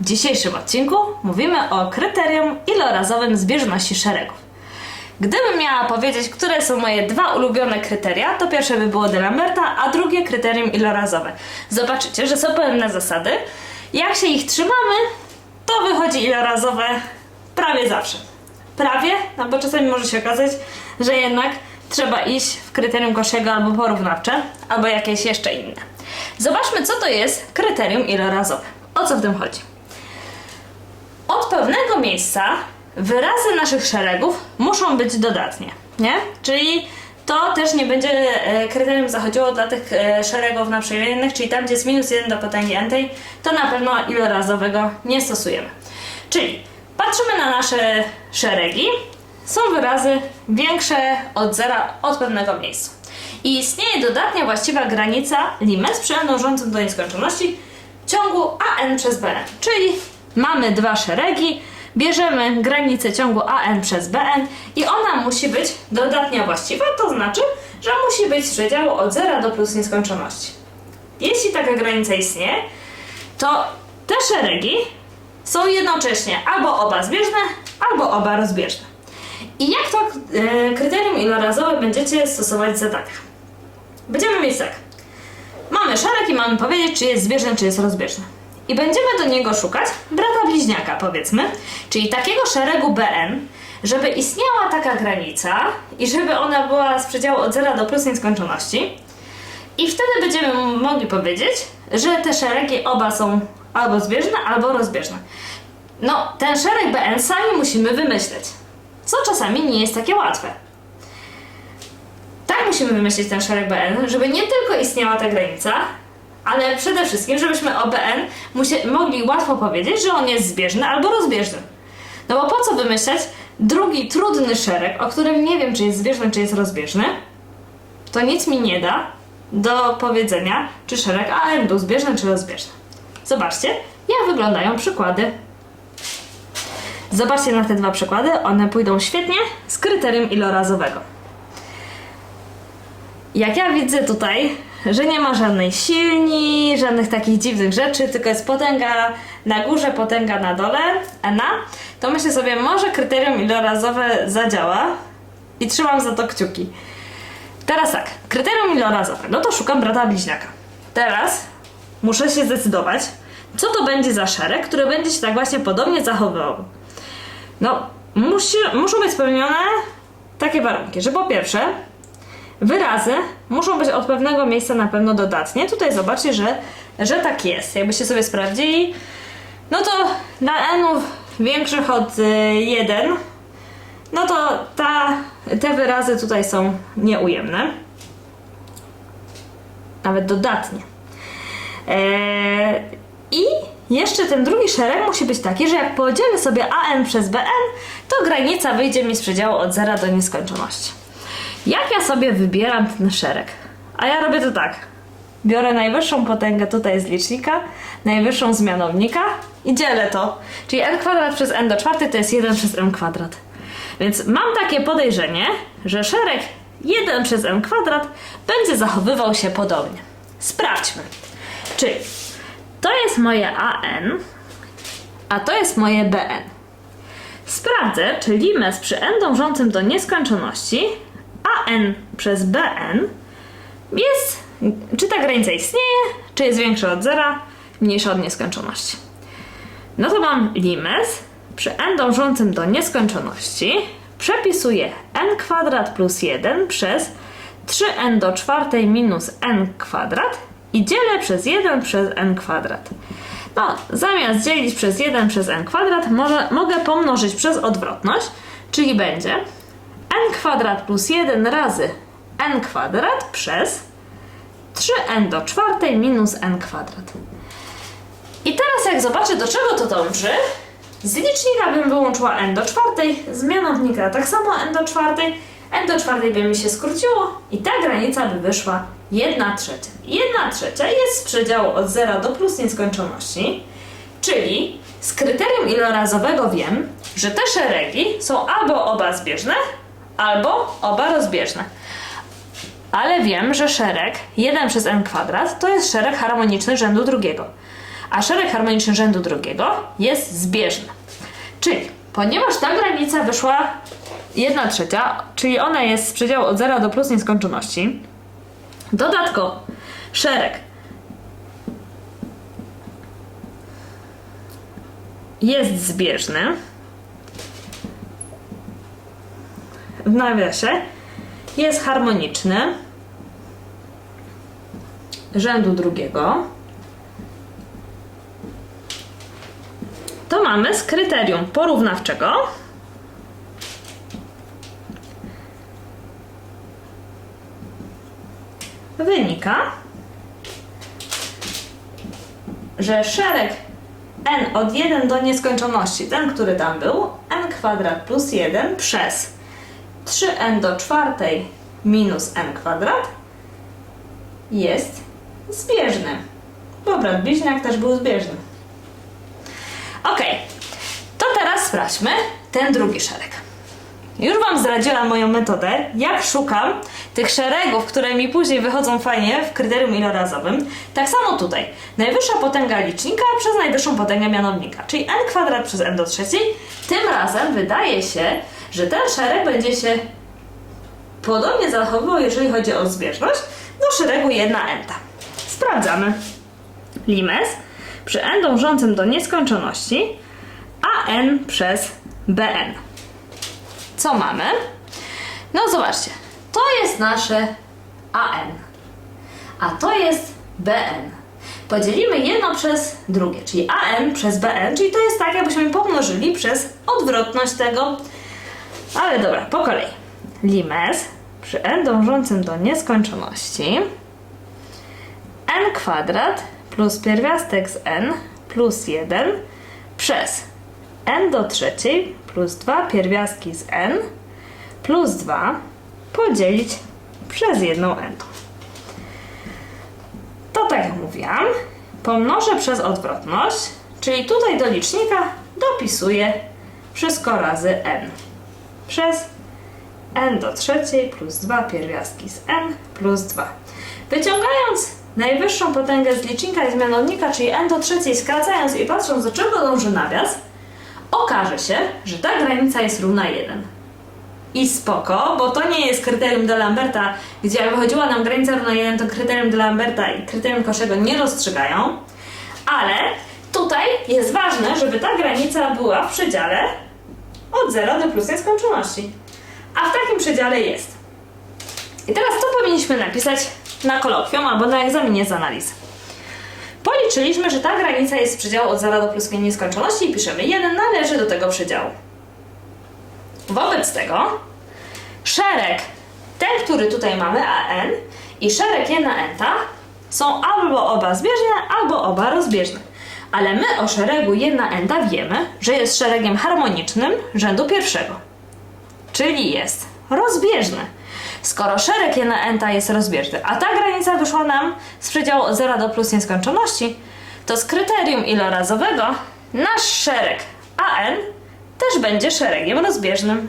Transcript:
W dzisiejszym odcinku mówimy o kryterium ilorazowym zbieżności szeregów. Gdybym miała powiedzieć, które są moje dwa ulubione kryteria, to pierwsze by było de Lamberta, a drugie kryterium ilorazowe. Zobaczycie, że są pewne zasady. Jak się ich trzymamy, to wychodzi ilorazowe prawie zawsze. Prawie, no bo czasami może się okazać, że jednak trzeba iść w kryterium Gaussiego albo porównawcze, albo jakieś jeszcze inne. Zobaczmy, co to jest kryterium ilorazowe. O co w tym chodzi? Pewnego miejsca wyrazy naszych szeregów muszą być dodatnie, nie? Czyli to też nie będzie e, kryterium zachodziło dla tych e, szeregów naprzemiennych, czyli tam, gdzie jest minus 1 do potęgi n, to na pewno ilorazowego nie stosujemy. Czyli patrzymy na nasze szeregi, są wyrazy większe od zera od pewnego miejsca. I istnieje dodatnia właściwa granica przy n dążącym do nieskończoności ciągu an przez bn. Czyli mamy dwa szeregi, bierzemy granicę ciągu an przez bn i ona musi być dodatnia właściwa, to znaczy, że musi być z przedziału od 0 do plus nieskończoności. Jeśli taka granica istnieje, to te szeregi są jednocześnie albo oba zbieżne, albo oba rozbieżne. I jak to e, kryterium ilorazowe będziecie stosować w zadaniach? Będziemy mieć tak. Mamy szereg i mamy powiedzieć, czy jest zbieżny, czy jest rozbieżny. I będziemy do niego szukać brata bliźniaka, powiedzmy, czyli takiego szeregu Bn, żeby istniała taka granica i żeby ona była z przedziału od 0 do plus nieskończoności. I wtedy będziemy mogli powiedzieć, że te szeregi oba są albo zbieżne, albo rozbieżne. No, ten szereg Bn sami musimy wymyśleć, co czasami nie jest takie łatwe. Tak musimy wymyślić ten szereg Bn, żeby nie tylko istniała ta granica, ale przede wszystkim, żebyśmy o Bn musie- mogli łatwo powiedzieć, że on jest zbieżny albo rozbieżny. No bo po co wymyślać drugi trudny szereg, o którym nie wiem, czy jest zbieżny, czy jest rozbieżny, to nic mi nie da do powiedzenia, czy szereg AN był zbieżny, czy rozbieżny. Zobaczcie, jak wyglądają przykłady. Zobaczcie na te dwa przykłady, one pójdą świetnie z kryterium ilorazowego. Jak ja widzę tutaj, że nie ma żadnej silni, żadnych takich dziwnych rzeczy, tylko jest potęga na górze, potęga na dole, na, to myślę sobie, może kryterium ilorazowe zadziała i trzymam za to kciuki. Teraz tak, kryterium ilorazowe, no to szukam brata bliźniaka. Teraz muszę się zdecydować, co to będzie za szereg, który będzie się tak właśnie podobnie zachowywał. No, musi, muszą być spełnione takie warunki, że po pierwsze, wyrazy muszą być od pewnego miejsca na pewno dodatnie. Tutaj zobaczcie, że, że tak jest. Jakbyście sobie sprawdzili, no to na n większych od y, 1, no to ta, te wyrazy tutaj są nieujemne. Nawet dodatnie. Eee, I jeszcze ten drugi szereg musi być taki, że jak podzielę sobie an przez bn, to granica wyjdzie mi z przedziału od 0 do nieskończoności. Jak ja sobie wybieram ten szereg? A ja robię to tak. Biorę najwyższą potęgę tutaj z licznika, najwyższą z mianownika i dzielę to. Czyli n kwadrat przez n do czwartej to jest 1 przez m kwadrat. Więc mam takie podejrzenie, że szereg 1 przez m kwadrat będzie zachowywał się podobnie. Sprawdźmy. Czyli to jest moje an, a to jest moje bn. Sprawdzę, czy limes przy n dążącym do nieskończoności an przez bn jest, czy ta granica istnieje, czy jest większa od zera, mniejsza od nieskończoności. No to mam limes przy n dążącym do nieskończoności przepisuję n kwadrat plus 1 przez 3n do czwartej minus n kwadrat i dzielę przez 1 przez n kwadrat. No, zamiast dzielić przez 1 przez n kwadrat, może, mogę pomnożyć przez odwrotność, czyli będzie n kwadrat plus 1 razy n kwadrat przez 3n do czwartej minus n kwadrat. I teraz jak zobaczę do czego to dąży, z licznika bym wyłączyła n do czwartej, z mianownika tak samo n do czwartej, n do czwartej by mi się skróciło i ta granica by wyszła 1 trzecia. 1 trzecia jest z przedziału od 0 do plus nieskończoności, czyli z kryterium ilorazowego wiem, że te szeregi są albo oba zbieżne, albo oba rozbieżne. Ale wiem, że szereg 1 przez n kwadrat to jest szereg harmoniczny rzędu drugiego. a szereg harmoniczny rzędu drugiego jest zbieżny. Czyli, ponieważ ta granica wyszła 1 trzecia, czyli ona jest z przedziału od 0 do plus nieskończoności, dodatkowo szereg jest zbieżny w nawiasie jest harmoniczny rzędu drugiego. To mamy z kryterium porównawczego. Wynika, że szereg n od 1 do nieskończoności, ten, który tam był, n kwadrat plus 1 przez 3n do czwartej minus n kwadrat jest zbieżny. Bo brat bliźniak też był zbieżny. Ok, to teraz sprawdźmy ten drugi szereg. Już Wam zdradziłam moją metodę, jak szukam tych szeregów, które mi później wychodzą fajnie w kryterium ilorazowym. Tak samo tutaj. Najwyższa potęga licznika przez najwyższą potęgę mianownika, czyli n kwadrat przez n do trzeciej. Tym razem wydaje się, że ten szereg będzie się podobnie zachowywał, jeżeli chodzi o zbieżność, do szeregu 1 n. Sprawdzamy. Limes przy n dążącym do nieskończoności a n przez bn. Co mamy? No zobaczcie, to jest nasze an, a to jest bn. Podzielimy jedno przez drugie, czyli an przez bn, czyli to jest tak, jakbyśmy pomnożyli przez odwrotność tego. Ale dobra, po kolei. Limes przy n dążącym do nieskończoności n kwadrat plus pierwiastek z n plus 1 przez n do trzeciej plus 2 pierwiastki z n plus 2 podzielić przez jedną n. To tak jak mówiłam, pomnożę przez odwrotność, czyli tutaj do licznika dopisuję wszystko razy n przez n do trzeciej plus 2 pierwiastki z n plus 2. Wyciągając najwyższą potęgę z licznika i z mianownika, czyli n do trzeciej, skracając i patrząc do czego dąży nawias, okaże się, że ta granica jest równa 1. I spoko, bo to nie jest kryterium de Lamberta, gdzie jak wychodziła nam granica równa 1, to kryterium de Lamberta i kryterium Koszego nie rozstrzygają, ale tutaj jest ważne, żeby ta granica była w przedziale od 0 do plus nieskończoności. A w takim przedziale jest. I teraz co powinniśmy napisać na kolokwium albo na egzaminie z analizy? Policzyliśmy, że ta granica jest z przedziału od 0 do plus nieskończoności i piszemy 1 należy do tego przedziału. Wobec tego szereg, ten, który tutaj mamy, AN i szereg 1 enta są albo oba zbieżne, albo oba rozbieżne. Ale my o szeregu 1 enta wiemy, że jest szeregiem harmonicznym rzędu pierwszego. Czyli jest rozbieżny. Skoro szereg 1 enta jest rozbieżny, a ta granica wyszła nam z przedziału od 0 do plus nieskończoności, to z kryterium ilorazowego nasz szereg AN też będzie szeregiem rozbieżnym.